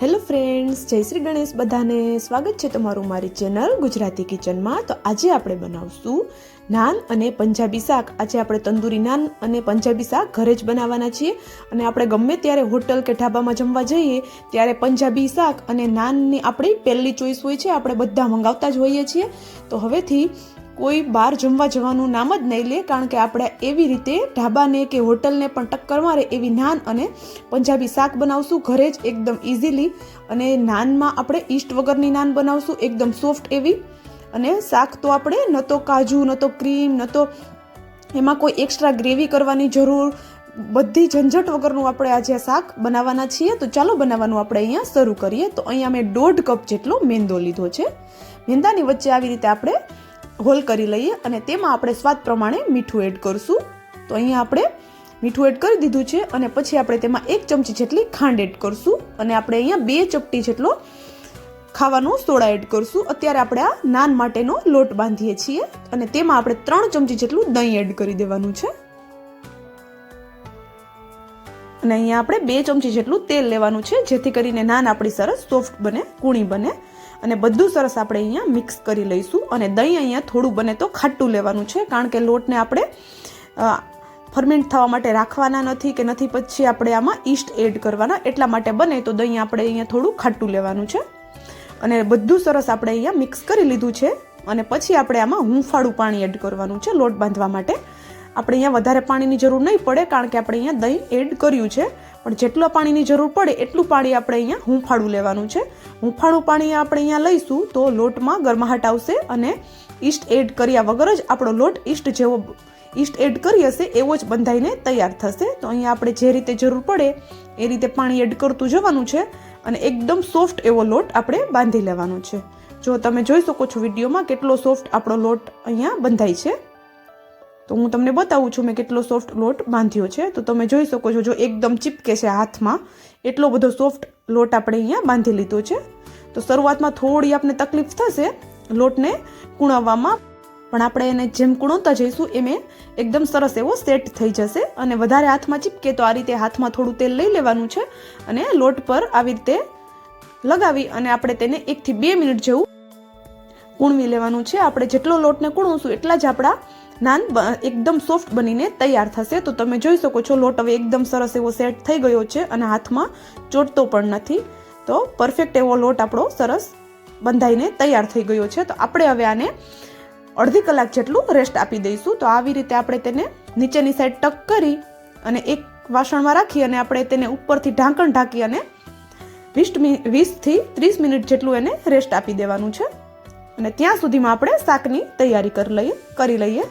Hello friends, જય શ્રી ગણેશ બધાને. સ્વાગત છે તમારું મારી ચેનલ ગુજરાતી કિચનમાં. તો આજે આપણે બનાવશું નાન અને પંજાબી શાક. આજે આપણે તંદૂરી નાન અને પંજાબી શાક ઘરે જ બનાવવાના છીએ. અને આપણે ગમે ત્યારે હોટલ કે ઢાબામાં જમવા જઈએ, ત્યારે પંજાબી શાક અને નાનની આપણી પહેલી ચોઈસ હોય છે, આપણે બધા મંગાવતા જ હોઈએ છીએ. તો હવેથી કોઈ બહાર જમવા જવાનું નામ જ નહીં લે, કારણ કે આપણે એવી રીતે ઢાબાને કે હોટલને પણ ટક્કર મારે એવી નાન અને પંજાબી શાક બનાવશું, ઘરે જ એકદમ ઇઝીલી અને નાનમાં આપણે ઈસ્ટ વગરની નાન બનાવશું, એકદમ સોફ્ટ એવી. અને શાક તો આપણે ન તો કાજુ, ન તો ક્રીમ ન તો એમાં કોઈ એક્સ્ટ્રા ગ્રેવી કરવાની જરૂર, બધી ઝંઝટ વગરનું આપણે આજે શાક બનાવવાના છીએ. તો ચાલો બનાવવાનું આપણે અહીંયા શરૂ કરીએ. તો અહીંયા મેં દોઢ કપ જેટલો મેંદો લીધો છે. મેંદાની વચ્ચે આવી રીતે આપણે હોલ કરી લઈએ અને તેમાં આપણે સ્વાદ પ્રમાણે મીઠું એડ કરશું. તો અહીંયા આપણે મીઠું એડ કરી દીધું છે અને પછી આપણે તેમાં એક ચમચી જેટલી ખાંડ એડ કરશું અને આપણે અહીંયા બે ચપટી જેટલો ખાવાનો સોડા એડ કરશું. અત્યારે આપણે આ નાન માટેનો લોટ બાંધીએ છીએ અને તેમાં આપણે ત્રણ ચમચી જેટલું દહીં એડ કરી દેવાનું છે. અને અહીંયા આપણે બે ચમચી જેટલું તેલ લેવાનું છે જેથી કરીને નાન આપણી સરસ સોફ્ટ બને, કૂણી બને. અને બધું સરસ આપણે અહીંયા મિક્સ કરી લઈશું. અને દહીં અહીંયા થોડું બને તો ખાટું લેવાનું છે, કારણ કે લોટને આપણે ફર્મેન્ટ થવા માટે રાખવાના નથી કે નથી, પછી આપણે આમાં ઈસ્ટ એડ કરવાના. એટલા માટે બને તો દહીં આપણે અહીંયા થોડું ખાટું લેવાનું છે. અને બધું સરસ આપણે અહીંયા મિક્સ કરી લીધું છે. અને પછી આપણે આમાં હૂંફાળું પાણી એડ કરવાનું છે લોટ બાંધવા માટે. આપણે અહીંયા વધારે પાણીની જરૂર નહીં પડે, કારણ કે આપણે અહીંયા દહીં એડ કર્યું છે. પણ જેટલું પાણીની જરૂર પડે એટલું પાણી આપણે અહીંયા હૂંફાળું લેવાનું છે. હૂંફાળું પાણી આપણે અહીંયા લઈશું તો લોટમાં ગરમાહટ આવશે અને ઈસ્ટ એડ કર્યા વગર જ આપણો લોટ ઈસ્ટ જેવો ઈસ્ટ એડ કરી હશે એવો જ બંધાઈને તૈયાર થશે. તો અહીંયા આપણે જે રીતે જરૂર પડે એ રીતે પાણી એડ કરતું જવાનું છે અને એકદમ સોફ્ટ એવો લોટ આપણે બાંધી લેવાનો છે. જો તમે જોઈ શકો છો વિડીયોમાં કેટલો સોફ્ટ આપણો લોટ અહીંયા બંધાય છે. તો હું તમને બતાવું છું મેં કેટલો સોફ્ટ લોટ બાંધ્યો છે. તો તમે જોઈ શકો છો, જો એકદમ ચીપકે છે હાથમાં, એટલો બધો સોફ્ટ લોટ આપણે અહીંયા બાંધી લીધો છે. તો શરૂઆતમાં થોડી આપણે તકલીફ થશે લોટને કૂણવવામાં, પણ આપણે એને જેમ કૂણવતા જઈશું એમ એકદમ સરસ એવો સેટ થઈ જશે. અને વધારે હાથમાં ચીપકે તો આ રીતે હાથમાં થોડું તેલ લઈ લેવાનું છે અને લોટ પર આવી રીતે લગાવી અને આપણે તેને એકથી બે મિનિટ જેવું કૂણવી લેવાનું છે. આપણે જેટલો લોટને કૂણવશું એટલા જ આપણા નાન એકદમ સોફ્ટ બનીને તૈયાર થશે. તો તમે જોઈ શકો છો, લોટ હવે એકદમ સરસ એવો સેટ થઈ ગયો છે અને હાથમાં ચોટતો પણ નથી. તો પરફેક્ટ એવો લોટ આપણો સરસ બંધાઈને તૈયાર થઈ ગયો છે. તો આપણે હવે આને અડધી કલાક જેટલું રેસ્ટ આપી દઈશું. તો આવી રીતે આપણે તેને નીચેની સાઈડ ટક કરી અને એક વાસણમાં રાખી અને આપણે તેને ઉપરથી ઢાંકણ ઢાંકી અને વીસ વીસથી ત્રીસ મિનિટ જેટલું એને રેસ્ટ આપી દેવાનું છે. અને ત્યાં સુધીમાં આપણે શાકની તૈયારી કરી લઈએ કરી લઈએ.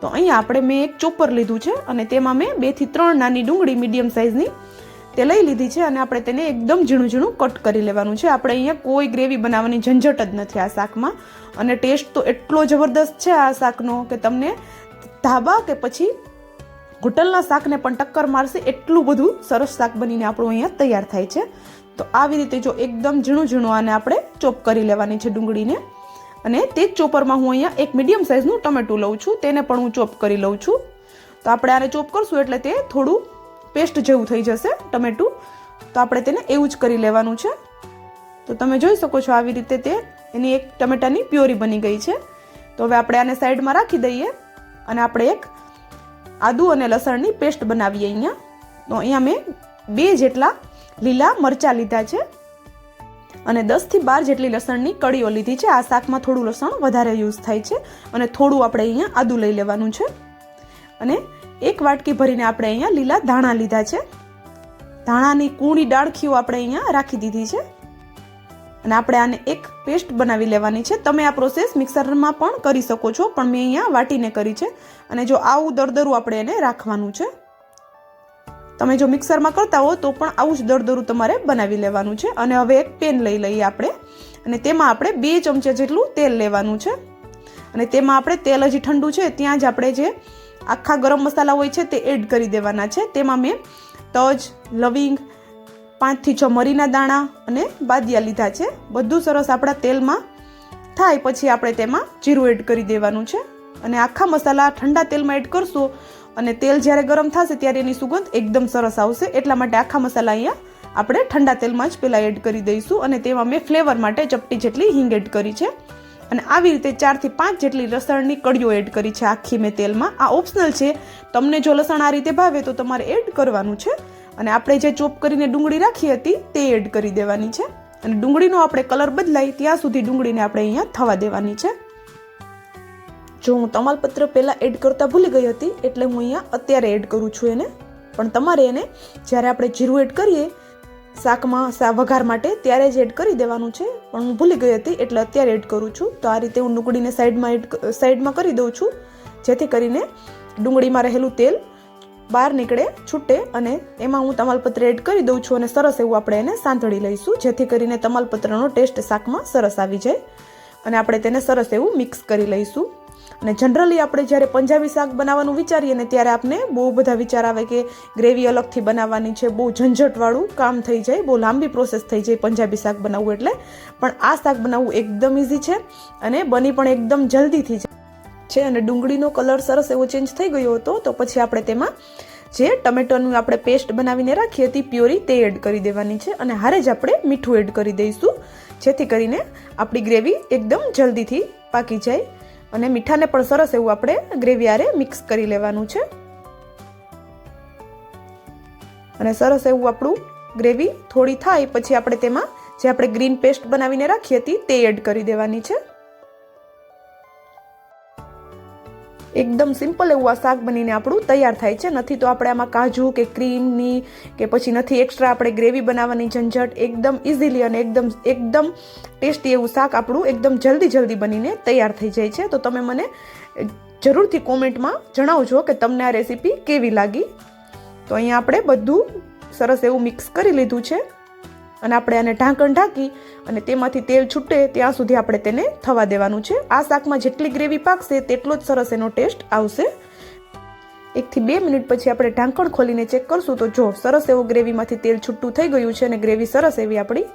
તો અહીંયા આપણે મેં એક ચોપર લીધું છે અને તેમાં મેં બેથી ત્રણ નાની ડુંગળી મીડિયમ સાઇઝની તે લઈ લીધી છે અને આપણે તેને એકદમ ઝીણું ઝીણું કટ કરી લેવાનું છે. આપણે અહીંયા કોઈ ગ્રેવી બનાવવાની ઝંઝટ જ નથી આ શાકમાં. અને ટેસ્ટ તો એટલો જબરદસ્ત છે આ શાકનો કે તમને ધાબા કે પછી હોટલના શાકને પણ ટક્કર મારશે એટલું બધું સરસ શાક બનીને આપણું અહીંયા તૈયાર થાય છે. તો આવી રીતે જો એકદમ ઝીણું ઝીણું આને આપણે ચોપ કરી લેવાની છે ડુંગળીને. અને તે જ ચોપરમાં હું અહીંયા એક મીડિયમ સાઇઝનું ટમેટું લઉં છું. તેને પણ હું ચોપ કરી લઉં છું. તો આપણે આને ચોપ કરશું એટલે તે થોડું પેસ્ટ જેવું થઈ જશે ટમેટું તો આપણે તેને એવું જ કરી લેવાનું છે. તો તમે જોઈ શકો છો આવી રીતે તે એની એક ટમેટાની પ્યોરી બની ગઈ છે. તો હવે આપણે આને સાઈડમાં રાખી દઈએ અને આપણે એક આદુ અને લસણની પેસ્ટ બનાવીએ અહીંયા. તો અહીંયા મેં બે જેટલા લીલા મરચાં લીધા છે. અને દસથી બાર જેટલી લસણની કળીઓ લીધી છે. આ શાકમાં થોડું લસણ વધારે યુઝ થાય છે અને થોડું આપણે અહીંયા આદુ લઈ લેવાનું છે. અને એક વાટકી ભરીને આપણે અહીંયા લીલા ધાણા લીધા છે. ધાણાની કૂણી ડાળખીઓ આપણે અહીંયા રાખી દીધી છે. અને આપણે આને એક પેસ્ટ બનાવી લેવાની છે. તમે આ પ્રોસેસ મિક્સરમાં પણ કરી શકો છો, પણ મેં અહીંયા વાટીને કરી છે. અને જો આવું દરદરું આપણે એને રાખવાનું છે. તમે જો મિક્સરમાં કરતા હો તો પણ આવું જ દરદરું તમારે બનાવી લેવાનું છે. અને હવે એક પેન લઈ લઈએ આપણે. અને તેમાં આપણે બે ચમચા જેટલું તેલ લેવાનું છે. અને તેમાં આપણે તેલ હજી ઠંડુ છે ત્યાં જ આપણે જે આખા ગરમ મસાલા હોય છે તે એડ કરી દેવાના છે. તેમાં મેં તજ, લવિંગ, પાંચથી છ મરીના દાણા અને બાદિયા લીધા છે. બધું સરસ આપણા તેલમાં થાય પછી આપણે તેમાં જીરું એડ કરી દેવાનું છે. અને આખા મસાલા ઠંડા તેલમાં એડ કરશો અને તેલ જ્યારે ગરમ થશે ત્યારે એની સુગંધ એકદમ સરસ આવશે. એટલા માટે આખા મસાલા અહીંયા આપણે ઠંડા તેલમાં જ પહેલાં એડ કરી દઈશું અને તેમાં મેં ફ્લેવર માટે ચપટી જેટલી હિંગ એડ કરી છે. અને આવી રીતે ચારથી પાંચ જેટલી લસણની કડીઓ એડ કરી છે આખી મેં તેલમાં. આ ઓપ્શનલ છે. તમને જો લસણ આ રીતે ભાવે તો તમારે એડ કરવાનું છે. અને આપણે જે ચોપ કરીને ડુંગળી રાખી હતી તે એડ કરી દેવાની છે. અને ડુંગળીનો આપણે કલર બદલાય ત્યાં સુધી ડુંગળીને આપણે અહીંયા થવા દેવાની છે. જો હું તમાલપત્ર પહેલાં એડ કરતાં ભૂલી ગઈ હતી, એટલે હું અહીંયા અત્યારે એડ કરું છું એને. પણ તમારે એને જ્યારે આપણે જીરું એડ કરીએ, શાકમાં, શા, વઘાર માટે, ત્યારે જ એડ કરી દેવાનું છે. પણ હું ભૂલી ગઈ હતી, એટલે અત્યારે એડ કરું છું. તો આ રીતે હું ડુંગળીને સાઈડમાં એડ સાઈડમાં કરી દઉં છું. જેથી કરીને ડુંગળીમાં રહેલું તેલ બહાર નીકળે, છૂટે અને એમાં હું તમાલપત્ર એડ કરી દઉં છું અને સરસ એવું આપણે એને સાંતળી લઈશું. જેથી કરીને તમાલપત્રનો ટેસ્ટ શાકમાં સરસ આવી જાય અને આપણે તેને સરસ એવું મિક્સ કરી લઈશું. અને જનરલી આપણે જ્યારે પંજાબી શાક બનાવવાનું વિચારીએ ને ત્યારે આપણે બહુ બધા વિચાર આવે કે ગ્રેવી અલગથી બનાવવાની છે, બહુ ઝંઝટવાળું કામ થઈ જાય, બહુ લાંબી પ્રોસેસ થઈ જાય પંજાબી શાક બનાવવું એટલે. પણ આ શાક બનાવવું એકદમ ઇઝી છે અને બની પણ એકદમ જલ્દીથી છે અને ડુંગળીનો કલર સરસ એવો ચેન્જ થઈ ગયો હતો તો પછી આપણે તેમાં જે ટમેટોનું આપણે પેસ્ટ બનાવીને રાખી હતી પ્યોરી તે એડ કરી દેવાની છે અને હારે જ આપણે મીઠું એડ કરી દઈશું, જેથી કરીને આપણી ગ્રેવી એકદમ જલ્દીથી પાકી જાય. અને મીઠાને પણ સરસ એવું આપણે ગ્રેવી આરે મિક્સ કરી લેવાનું છે. અને સરસ એવું આપણું ગ્રેવી થોડી થાય પછી આપણે તેમાં જે આપણે ગ્રીન પેસ્ટ બનાવીને રાખી હતી તે એડ કરી દેવાની છે. એકદમ સિમ્પલ એવું આ શાક બનીને આપણું તૈયાર થાય છે. નથી તો આપણે આમાં કાજુ કે ક્રીમની કે પછી નથી એક્સ્ટ્રા આપણે ગ્રેવી બનાવવાની ઝંઝટ એકદમ ઇઝીલી અને એકદમ એકદમ ટેસ્ટી એવું શાક આપણું એકદમ જલ્દી જલ્દી બનીને તૈયાર થઈ જાય છે. તો તમે મને જરૂરથી કોમેન્ટમાં જણાવજો કે તમને આ રેસીપી કેવી લાગી. તો અહીંયા આપણે બધું સરસ એવું મિક્સ કરી લીધું છે. અને આપણે આને ઢાંકણ ઢાંકી અને તેમાંથી તેલ છૂટે ત્યાં સુધી આપણે તેને થવા દેવાનું છે. આ શાકમાં જેટલી ગ્રેવી પાકશે તેટલો જ સરસ એનો ટેસ્ટ આવશે. એકથી બે મિનિટ પછી આપણે ઢાંકણ ખોલીને ચેક કરશું તો જો સરસ એવું ગ્રેવીમાંથી તેલ છૂટું થઈ ગયું છે અને ગ્રેવી સરસ એવી આપણી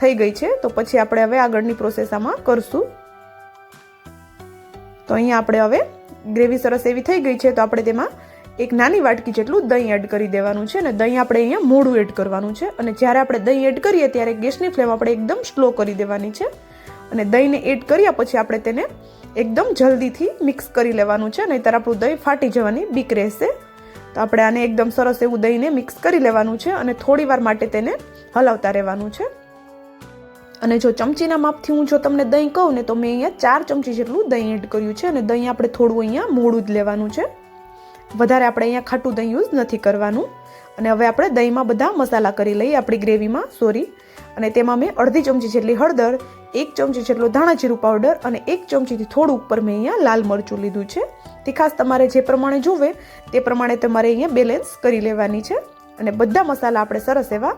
થઈ ગઈ છે, તો પછી આપણે હવે આગળની પ્રોસેસ આમાં કરશું. તો અહીંયા આપણે હવે ગ્રેવી સરસ એવી થઈ ગઈ છે, તો આપણે તેમાં એક નાની વાટકી જેટલું દહીં એડ કરી દેવાનું છે અને દહીં આપણે અહીંયા મોડું એડ કરવાનું છે. અને જ્યારે આપણે દહીં એડ કરીએ ત્યારે ગેસની ફ્લેમ આપણે એકદમ સ્લો કરી દેવાની છે. અને દહીંને એડ કર્યા પછી આપણે તેને એકદમ જલ્દીથી મિક્સ કરી લેવાનું છે. નહીંતર આપણું દહીં ફાટી જવાની બીક રહેશે. તો આપણે આને એકદમ સરસ એવું દહીંને મિક્સ કરી લેવાનું છે અને થોડી વાર માટે તેને હલાવતા રહેવાનું છે. અને જો ચમચીના માપથી હું જો તમને દહીં કહું ને તો મેં અહીંયા ચાર ચમચી જેટલું દહીં એડ કર્યું છે. અને દહીં આપણે થોડું અહીંયા મોડું જ લેવાનું છે. વધારે આપણે અહીંયા ખાટું દહીં યુઝ નથી કરવાનું. અને હવે આપણે દહીંમાં બધા મસાલા કરી લઈએ આપણી ગ્રેવીમાં, સોરી. અને તેમાં મેં અડધી ચમચી જેટલી હળદર, એક ચમચી જેટલો ધાણા જીરું પાવડર અને એક ચમચીથી થોડું ઉપર મેં અહીંયા લાલ મરચું લીધું છે. તે ખાસ તમારે જે પ્રમાણે જોવે તે પ્રમાણે તમારે અહીંયા બેલેન્સ કરી લેવાની છે. અને બધા મસાલા આપણે સરસ એવા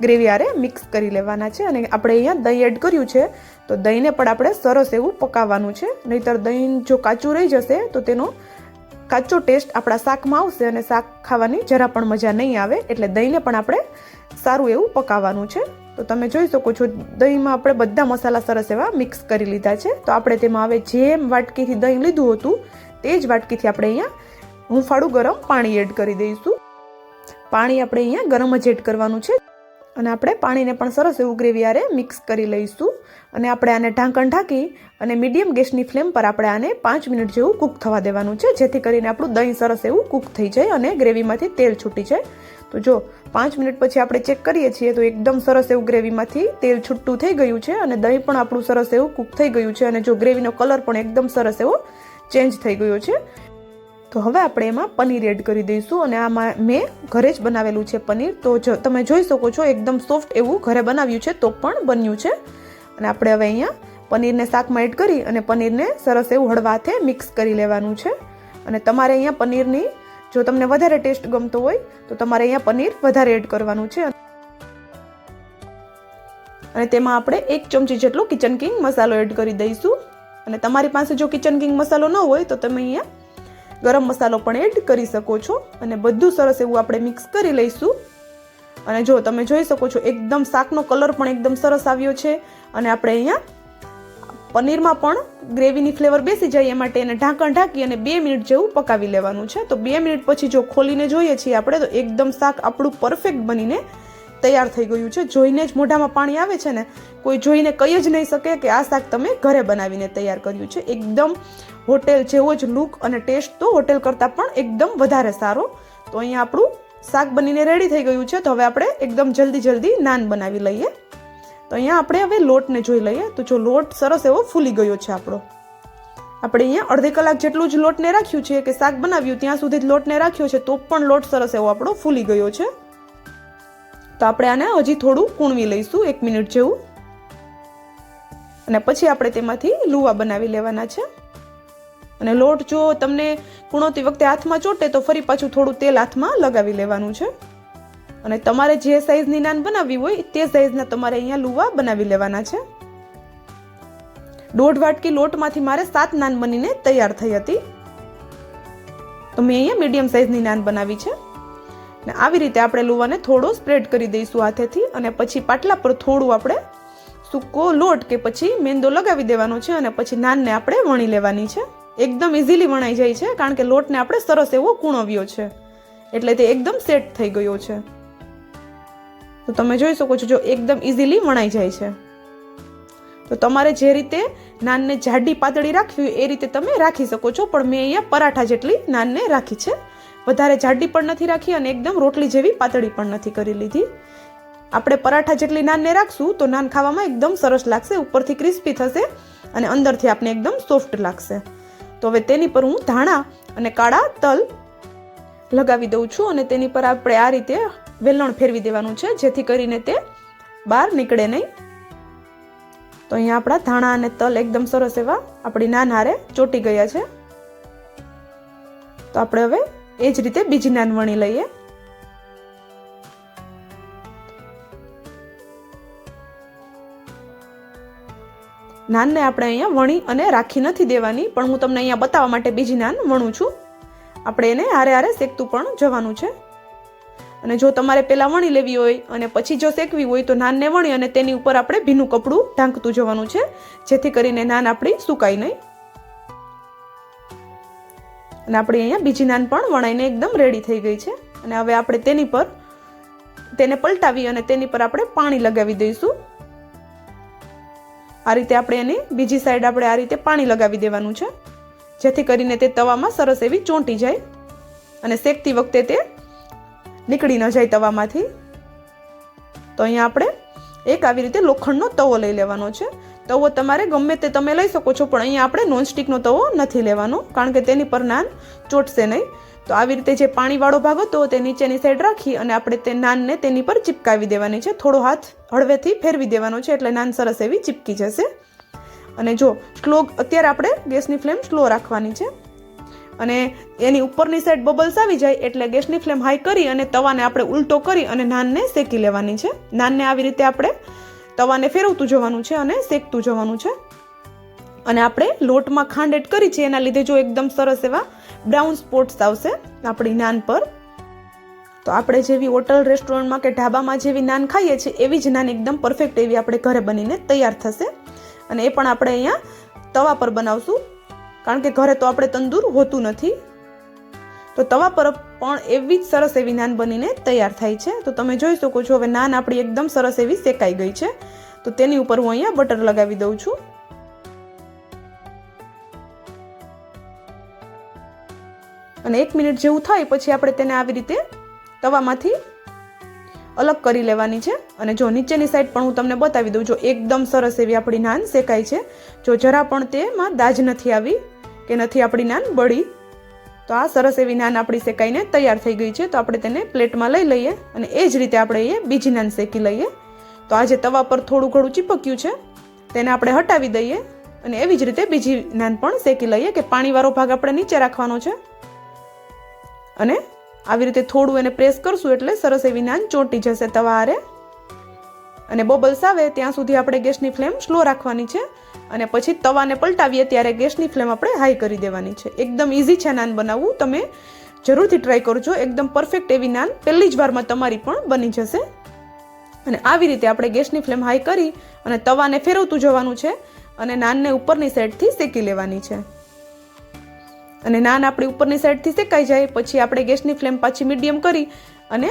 ગ્રેવી આરે મિક્સ કરી લેવાના છે. અને આપણે અહીંયા દહીં એડ કર્યું છે, તો દહીંને પણ આપણે સરસ એવું પકાવવાનું છે. નહીતર દહીં જો કાચું રહી જશે, તો તેનો કાચો ટેસ્ટ આપણા શાકમાં આવશે અને શાક ખાવાની જરા પણ મજા નહીં આવે, એટલે દહીંને પણ આપણે સારું એવું પકાવવાનું છે. તો તમે જોઈ શકો છો, દહીંમાં આપણે બધા મસાલા સરસ એવા મિક્સ કરી લીધા છે. તો આપણે તેમાં હવે જેમ વાટકીથી દહીં લીધું હતું, તે જ વાટકીથી આપણે અહીંયા હુંફાળું ગરમ પાણી એડ કરી દઈશું. પાણી આપણે અહીંયા ગરમ જ એડ કરવાનું છે. અને આપણે પાણીને પણ સરસ એવું ગ્રેવી આરે મિક્સ કરી લઈશું. અને આપણે આને ઢાંકણ ઢાંકી અને મીડિયમ ગેસની ફ્લેમ પર આપણે આને પાંચ મિનિટ જેવું કૂક થવા દેવાનું છે, જેથી કરીને આપણું દહીં સરસ એવું કૂક થઈ જાય અને ગ્રેવીમાંથી તેલ છૂટી જાય. તો જો, પાંચ મિનિટ પછી આપણે ચેક કરીએ છીએ તો એકદમ સરસ એવું ગ્રેવીમાંથી તેલ છૂટું થઈ ગયું છે અને દહીં પણ આપણું સરસ એવું કૂક થઈ ગયું છે અને જો ગ્રેવીનો કલર પણ એકદમ સરસ એવો ચેન્જ થઈ ગયો છે. તો હવે આપણે એમાં પનીર એડ કરી દઈશું અને આમાં મેં ઘરે જ બનાવેલું છે પનીર. તો જો તમે જોઈ શકો છો એકદમ સોફ્ટ એવું ઘરે બનાવ્યું છે, તો પણ બન્યું છે. અને આપણે હવે અહીંયા પનીરને શાકમાં એડ કરી અને પનીરને સરસ એવું હળવાથે મિક્સ કરી લેવાનું છે. અને તમારે અહીંયા પનીરની જો તમને વધારે ટેસ્ટ ગમતો હોય, તો તમારે અહીંયા પનીર વધારે એડ કરવાનું છે. અને તેમાં આપણે એક ચમચી જેટલો કિચન કિંગ મસાલો એડ કરી દઈશું. અને તમારી પાસે જો કિચન કિંગ મસાલો ન હોય, તો તમે અહીંયા ગરમ મસાલો પણ એડ કરી શકો છો અને બધું સરસ એવું આપણે મિક્સ કરી લઈશું. અને જો તમે જોઈ શકો છો, એકદમ શાકનો કલર પણ એકદમ સરસ આવ્યો છે. અને આપણે અહીંયા પનીરમાં પણ ગ્રેવીની ફ્લેવર બેસી જાય એ માટે એને ઢાંકણ ઢાંકી અને બે મિનિટ જેવું પકાવી લેવાનું છે. તો બે મિનિટ પછી જો ખોલીને જોઈએ છીએ આપણે, તો એકદમ શાક આપણું પરફેક્ટ બનીને તૈયાર થઈ ગયું છે. જોઈને જ મોઢામાં પાણી આવે છે ને, કોઈ જોઈને કહી જ નહીં શકે કે આ શાક તમે ઘરે બનાવીને તૈયાર કર્યું છે. એકદમ હોટેલ જેવો જ લુક અને ટેસ્ટ તો હોટેલ કરતાં પણ એકદમ વધારે સારો. તો અહીંયા આપણું શાક બનીને રેડી થઈ ગયું છે. તો હવે આપણે એકદમ જલ્દી જલ્દી નાન બનાવી લઈએ. તો અહીંયા આપણે હવે લોટને જોઈ લઈએ. તો જો લોટ સરસ એવો ફૂલી ગયો છે આપણો. આપણે અહીંયા અડધી કલાક જેટલું જ લોટને રાખ્યું છે કે શાક બનાવ્યું ત્યાં સુધી જ લોટને રાખ્યો છે તો પણ લોટ સરસ એવો આપણો ફૂલી ગયો છે. તો આપણે આને હજી થોડું કૂણવી લઈશું એક મિનિટ જેવું. અને પછી આપણે તેમાંથી લુવા બનાવી લેવાના છે. અને લોટ જો તમને કુણોતી વખતે હાથમાં ચોટે તો ફરી પાછું થોડું તેલ હાથમાં લગાવી લેવાનું છે. અને તમારે જે સાઈઝની નાન બનાવવી હોય તે સાઈઝના તમારે અહીંયા લુવા બનાવી લેવાના છે. દોઢ વાટકી લોટમાંથી મારે સાત નાન બનીને તૈયાર થઈ હતી. તો મેં અહીંયા મીડિયમ સાઈઝની નાન બનાવી છે. ને આવી રીતે આપણે લુવાને થોડો સ્પ્રેડ કરી દઈશું હાથેથી અને પછી પાટલા પર થોડું આપણે સૂકો લોટ કે પછી મેંદો લગાવી દેવાનો છે અને પછી નાનને આપણે વણી લેવાની છે. એકદમ ઇઝીલી વણાઈ જાય છે, કારણ કે લોટને આપણે સરસ એવો કૂણવ્યો છે. એટલે તે એકદમ સેટ થઈ ગયો છે. તો તમે જોઈ શકો છો, જો એકદમ ઇઝીલી વણાઈ જાય છે. તો તમારે જે રીતે નાનને જાડી પાતળી રાખવી એ રીતે તમે રાખી શકો છો, પણ મેં અહીંયા પરાઠા જેટલી નાનને રાખી છે. વધારે જાડી પણ નથી રાખી અને એકદમ રોટલી જેવી પાતળી પણ નથી કરી લીધી. આપણે પરાઠા જેટલી નાનને રાખશું, તો નાન ખાવામાં એકદમ સરસ લાગશે, ઉપરથી ક્રિસ્પી થશે અને અંદરથી આપણે એકદમ સોફ્ટ લાગશે. તો હવે તેની પર હું ધાણા અને કાળા તલ લગાવી દઉં છું અને તેની પર આપણે આ રીતે વેલણ ફેરવી દેવાનું છે, જેથી કરીને તે બહાર નીકળે નહીં. તો અહીંયા આપણા ધાણા અને તલ એકદમ સરસ એવા આપણી નાન હારે ચોટી ગયા છે. તો આપણે હવે એ જ રીતે બીજી નાન વણી લઈએ. નાનને આપણે અહીંયા વણી અને રાખી નથી દેવાની, પણ હું તમને અહીંયા બતાવવા માટે બીજી નાન વણું છું. આપણે એને હારે હારે શેકતું પણ જવાનું છે. અને જો તમારે પહેલાં વણી લેવી હોય અને પછી જો શેકવી હોય તો નાનને વણી અને તેની ઉપર આપણે ભીનું કપડું ઢાંકતું જવાનું છે, જેથી કરીને નાન આપણી સુકાય નહીં. અને આપણી અહીંયા બીજી નાન પણ વણાઈને એકદમ રેડી થઈ ગઈ છે. અને હવે આપણે તેની પર, તેને પલટાવી અને તેની પર આપણે પાણી લગાવી દઈશું. આ રીતે આપણે એની બીજી સાઈડ આપણે આ રીતે પાણી લગાવી દેવાનું છે. જેથી કરીને તે તવામાં સરસ એવી ચોંટી જાય અને શેકતી વખતે તે નીકળી ન જાય તવામાંથી. તો અહીંયા આપણે એક આવી રીતે લોખંડનો તવો લઈ લેવાનો છે. તવો તમારે ગમે તે તમે લઈ શકો છો, પણ અહીંયા આપણે નોનસ્ટિકનો તવો નથી લેવાનો, કારણ કે તેની પર નાન ચોટશે નહીં. તો આવી રીતે જે પાણીવાળો ભાગ હતો તે નીચેની સાઈડ રાખી અને આપણે તે નાનને તેની પર ચિપકાવી દેવાની છે. થોડો હાથ હળવેથી ફેરવી દેવાનો છે, એટલે નાન સરસ એવી ચીપકી જશે. અને જો સ્લો અત્યારે આપણે ગેસની ફ્લેમ સ્લો રાખવાની છે. અને એની ઉપરની સાઈડ બબલ્સ આવી જાય એટલે ગેસની ફ્લેમ હાઈ કરી અને તવાને આપણે ઉલટો કરી અને નાનને શેકી લેવાની છે. નાનને આવી રીતે આપણે તવાને ફેરવતું જવાનું છે અને શેકતું જવાનું છે. અને આપણે લોટમાં ખાંડ એડ કરી છે, એના લીધે જો એકદમ સરસ એવા બ્રાઉન સ્પોટ્સ આવશે આપણી નાન પર. તો આપણે જેવી હોટલ, રેસ્ટોરન્ટમાં કે ઢાબામાં જેવી નાન ખાઈએ છીએ, એવી જ નાન એકદમ પરફેક્ટ એવી આપણે ઘરે બનીને તૈયાર થશે. અને એ પણ આપણે અહીંયા તવા પર બનાવશું. કારણ કે ઘરે તો આપણે તંદૂર હોતું નથી. તો તવા પર પણ એવી જ સરસ એવી નાન બનીને તૈયાર થાય છે. તો તમે જોઈ શકો છો, હવે નાન આપણી એકદમ સરસ એવી શેકાઈ ગઈ છે. તો તેની ઉપર હું અહીંયા બટર લગાવી દઉં છું. અને એક મિનિટ જેવું થાય પછી આપણે તેને આવી રીતે તવામાંથી અલગ કરી લેવાની છે. અને જો નીચેની સાઈડ પણ હું તમને બતાવી દઉં, જો એકદમ સરસ એવી આપણી નાન શેકાય છે. જો જરા પણ તેમાં દાજ નથી આવી કે નથી આપણી નાન બળી. તો આ સરસ એવી નાન આપણી શેકાઈને તૈયાર થઈ ગઈ છે. તો આપણે તેને પ્લેટમાં લઈ લઈએ અને એ જ રીતે આપણે એ બીજી નાન શેકી લઈએ. તો આ જે તવા પર થોડું ઘણું ચીપક્યું છે, તેને આપણે હટાવી દઈએ અને એવી જ રીતે બીજી નાન પણ શેકી લઈએ કે પાણીવાળો ભાગ આપણે નીચે રાખવાનો છે. અને આવી રીતે થોડું એને પ્રેસ કરશું એટલે સરસ એવી નાન ચોંટી જશે તવા હારે. અને બબલ્સ આવે ત્યાં સુધી આપણે ગેસની ફ્લેમ સ્લો રાખવાની છે અને પછી તવાને પલટાવીએ ત્યારે ગેસની ફ્લેમ આપણે હાઈ કરી દેવાની છે. એકદમ ઇઝી છે નાન બનાવવું. તમે જરૂરથી ટ્રાય કરજો. એકદમ પરફેક્ટ એવી નાન પહેલી જ વારમાં તમારી પણ બની જશે. અને આવી રીતે આપણે ગેસની ફ્લેમ હાઈ કરી અને તવાને ફેરવતું જવાનું છે અને નાનને ઉપરની સાઈડથી શેકી લેવાની છે. અને નાન આપણી ઉપરની સાઈડથી શેકાઈ જાય. પછી આપણે ગેસની ફ્લેમ પાછી મીડિયમ કરી અને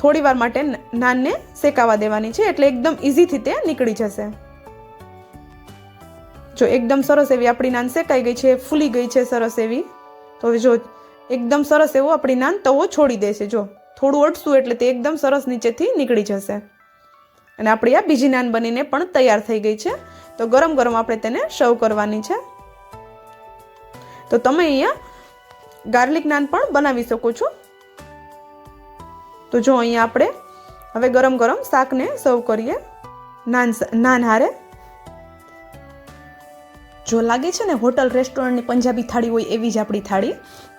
થોડી વાર માટે નાનને શેકાવા દેવાની છે, એટલે એકદમ ઇઝીથી તે નીકળી જશે. જો એકદમ સરસ એવી આપણી નાન શેકાઈ ગઈ છે, ફૂલી ગઈ છે સરસ એવી, તો જો એકદમ સરસ એવો આપણી નાન તવો છોડી દેશે જો થોડું અટશું એટલે તે એકદમ સરસ નીચેથી નીકળી જશે. અને આપણી આ બીજી નાન બનીને પણ તૈયાર થઈ ગઈ છે, તો ગરમ ગરમ આપણે તેને સર્વ કરવાની છે. તો તમે અહીંયા ગાર્લિક નાન પણ બનાવી શકો છો. તો જો અહીંયા આપણે હવે ગરમ ગરમ શાકને સર્વ કરીએ. નાન નાન હારે. જો લાગે છે ને હોટલ રેસ્ટોરન્ટની પંજાબી થાળી હોય એવી જ આપણી થાળી.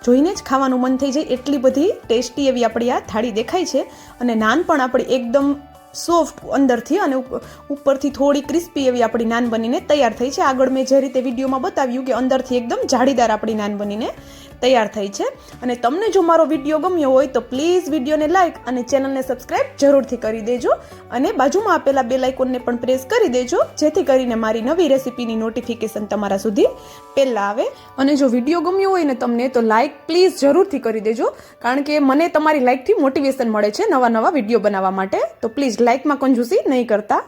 જોઈને જ ખાવાનું મન થઈ જાય એટલી બધી ટેસ્ટી એવી આપણી આ થાળી દેખાય છે. અને નાન પણ આપણી એકદમ સોફ્ટ અંદરથી અને ઉપ- ઉપરથી થોડી ક્રિસ્પી એવી આપણી નાન બનીને તૈયાર થઈ છે. આગળ મેં જે રીતે વિડીયોમાં બતાવ્યું કે અંદરથી એકદમ જાળીદાર આપણી નાન બનીને. તૈયાર થઈ છે. અને તમને જો મારો વીડિયો ગમ્યો હોય તો પ્લીઝ વિડીયોને લાઇક અને ચેનલને સબસ્ક્રાઇબ જરૂરથી કરી દેજો. અને બાજુમાં આપેલા બે લાઇકોનને પણ પ્રેસ કરી દેજો, જેથી કરીને મારી નવી રેસિપીની નોટિફિકેશન તમારા સુધી પહેલાં આવે. અને જો વીડિયો ગમ્યો હોય ને તમને તો લાઇક પ્લીઝ જરૂરથી કરી દેજો, કારણ કે મને તમારી લાઇકથી મોટિવેશન મળે છે નવા નવા વીડિયો બનાવવા માટે. તો પ્લીઝ લાઇકમાં કંજૂસી નહીં કરતા.